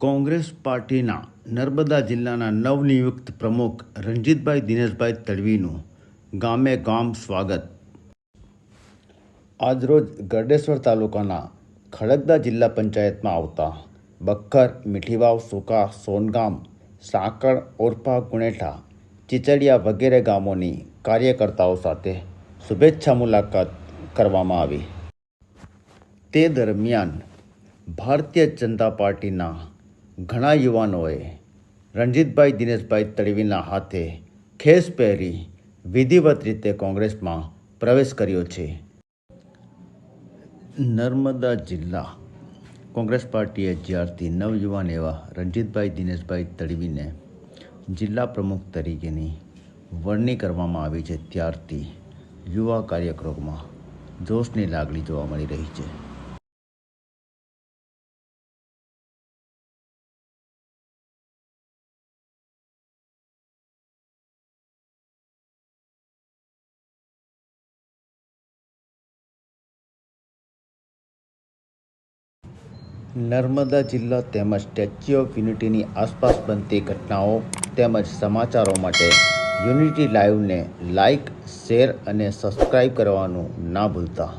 કોંગ્રેસ પાર્ટીના નર્મદા જિલ્લાના નવનિયુક્ત પ્રમુખ રણજીતભાઈ દિનેશભાઈ તડવીનું ગામે ગામ સ્વાગત. આજરોજ ગરડેશ્વર તાલુકાના ખડગદા જિલ્લા પંચાયતમાં આવતા બખર મીઠીવાવ, સુકા, સોનગામ, સાંકળ, ઓરપા, ગુણેઠા, ચીચડિયા વગેરે ગામોની કાર્યકર્તાઓ સાથે શુભેચ્છા મુલાકાત કરવામાં આવી. તે દરમિયાન ભારતીય જનતા પાર્ટીના ઘણા યુવાનોએ રણજીતભાઈ દિનેશભાઈ તડવીના હાથે ખેસ પહેરી વિધિવત રીતે કોંગ્રેસમાં પ્રવેશ કર્યો છે. નર્મદા જિલ્લા કોંગ્રેસ પાર્ટીએ જ્યારથી નવયુવાન એવા રણજીતભાઈ દિનેશભાઈ તડવીને જિલ્લા પ્રમુખ તરીકેની વરણી કરવામાં આવી છે, ત્યારથી યુવા કાર્યક્રમમાં જોશની લાગણી જોવા મળી રહી છે. નર્મદા જિલ્લા તેમજ સ્ટેચ્યુ ઓફ યુનિટીની આસપાસ બનતી ઘટનાઓ તેમજ સમાચારો માટે યુનિટી લાઈવને લાઈક, શેર અને સબસ્ક્રાઈબ કરવાનું ના ભૂલતા.